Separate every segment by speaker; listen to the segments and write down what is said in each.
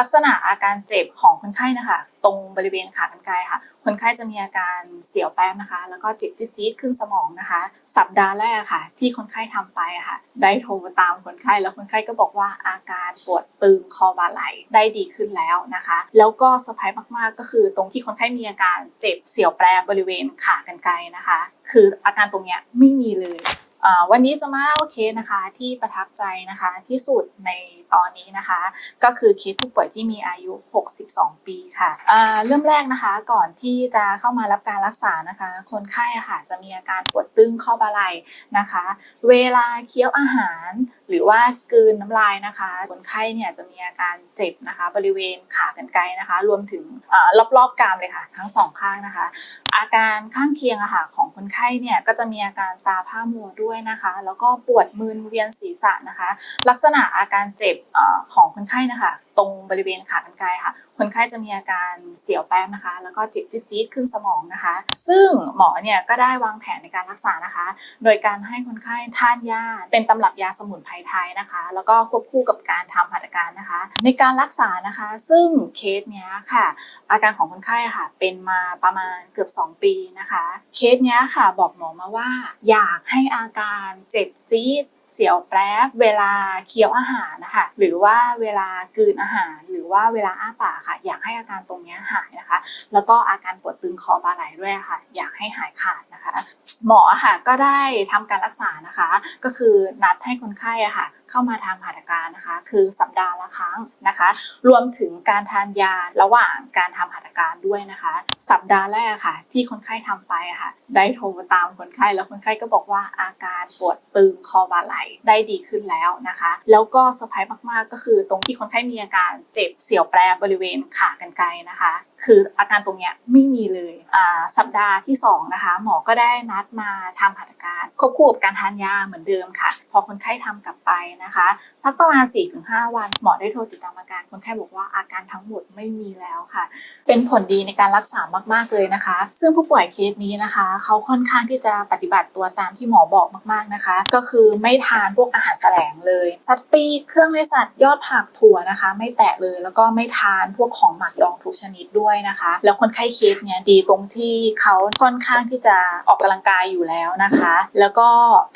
Speaker 1: ลักษณะอาการเจ็บของคนไข้นะคะ ตรงบริเวณขากรรไกรค่ะ คนไข้จะมีอาการเสียวแป๊บนะคะ แล้วก็เจ็บจี๊ดขึ้นสมองนะคะ สัปดาห์แรกค่ะ ที่คนไข้ทำไปอะค่ะ ได้โทรตามคนไข้แล้วคนไข้ก็บอกว่าอาการปวดตึงคอบ่าไหลได้ดีขึ้นแล้วนะคะ แล้วก็เซอร์ไพรส์มากๆก็คือ ตรงที่คนไข้มีอาการเจ็บเสียวแปรบริเวณขากรรไกรนะคะ คืออาการตรงเนี้ยไม่มีเลย วันนี้จะมาเล่าเคสนะคะที่ประทับใจนะคะที่สุดในตอนนี้นะคะ ก็คือเคสผู้ป่วยที่มีอายุ 62 ปีค่ะเริ่มแรกนะคะก่อนที่จะเข้ามารับการรักษานะคะ คนไข้อะค่ะจะมีอาการปวดตึงข้อบ่าไหล่นะคะ เวลาเคี้ยวอาหาร หรือว่ากืนน้ำลายนะคะ คนไข้เนี่ยจะมีอาการเจ็บนะคะ บริเวณขากรรไกรนะคะ รวมถึงอารอบๆกรามเลยค่ะ ทั้งสองข้างนะคะ อาการข้างเคียงอะค่ะของคนไข้เนี่ยก็จะมีอาการตาผ้ามัวด้วยนะคะ แล้วก็ปวดมึนเวียนศีรษะนะคะ ลักษณะอาการเจ็บอของคนไข้นะคะ ตรงบริเวณขากรรไกรค่ะ คนไข้จะมีอาการเสียวแป๊บนะคะ แล้วก็เจ็บจี๊ดๆขึ้นสมองนะคะ ซึ่งหมอเนี่ยก็ได้วางแผนในการรักษานะคะ โดยการให้คนไข้ทานยาเป็นตำรับยาสมุนไพรไทยนะคะ แล้วก็ควบคู่กับการทำหัตถการนะคะ ในการรักษานะคะ ซึ่งเคสเนี้ยค่ะ อาการของคนไข้ค่ะ เป็นมาประมาณเกือบ 2 ปีนะคะ เคสเนี้ยค่ะ บอกหมอมาว่า อยากให้อาการเจ็บจี๊ดเสียวแป๊บเวลาเคี้ยวอาหารนะคะหรือว่าเวลากลืนอาหาร หรือว่าเวลาอ้าปากค่ะ อยากให้อาการตรงนี้หายนะคะ แล้วก็อาการปวดตึงคอบ่าไหลด้วยค่ะ อยากให้หายขาดนะคะ หมอค่ะก็ได้ทำการรักษานะคะ ก็คือนัดให้คนไข้อะค่ะเข้ามาทำหัตถการนะคะ คือสัปดาห์ละครั้งนะคะ รวมถึงการทานยาระหว่างการทำหัตถการด้วยนะคะ สัปดาห์แรกค่ะ ที่คนไข้ทำไปอะค่ะ ได้โทรตามคนไข้แล้วคนไข้ก็บอกว่าอาการปวดตึงคอบ่าไหลได้ดีขึ้นแล้วนะคะ แล้วก็เซอร์ไพรส์มากๆก็คือตรงที่คนไข้มีอาการเจ็บเสียวแปรบริเวณขากรรไกรนะคะ คืออาการตรงเนี้ยไม่มีเลยอ่าสัปดาห์ที่สองนะคะหมอก็ได้นัดมาทำหัตถการควบคู่กับการทานยาเหมือนเดิมค่ะ พอคนไข้ทำกลับไปนะคะ สักประมาณ 4-5 วัน หมอได้โทรติดตามอาการ คนไข้บอกว่าอาการทั้งหมดไม่มีแล้วค่ะ เป็นผลดีในการรักษามาก ๆ เลยนะคะ ซึ่งผู้ป่วยเคสนี้นะคะ เขาค่อนข้างที่จะปฏิบัติตัวตามที่หมอบอกมาก ๆนะคะ ก็คือไม่ทานพวกอาหารแสลงเลยสัตว์ปีเครื่องในสัตว์ยอดผักถั่วนะคะ ไม่แตะเลยแล้วก็ไม่ทานพวกของหมักดองทุกชนิดด้วยนะคะ แล้วคนไข้เคสเนี้ยดีตรงที่เขาค่อนข้างที่จะออกกำลังกายอยู่แล้วนะคะ แล้วก็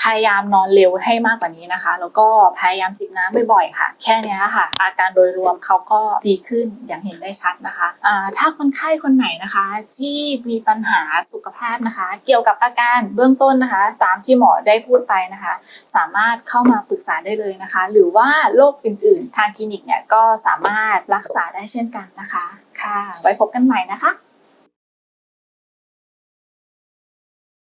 Speaker 1: พยายามนอนเร็วให้มากกว่านี้นะคะ แล้วก็พยายามจิบน้ำบ่อยๆค่ะ แค่นี้ค่ะ อาการโดยรวมเขาก็ดีขึ้นอย่างเห็นได้ชัดนะคะถ้าคนไข้คนไหนนะคะ ที่มีปัญหาสุขภาพนะคะ เกี่ยวกับอาการเบื้องต้นนะคะ ตามที่หมอได้พูดไปนะคะ สามารถเข้ามาปรึกษาได้เลยนะคะ หรือว่าโรคอื่น ๆ ทางคลินิกเนี่ยก็สามารถรักษาได้เช่นกันนะคะค่ะ ไว้พบกันใหม่นะคะ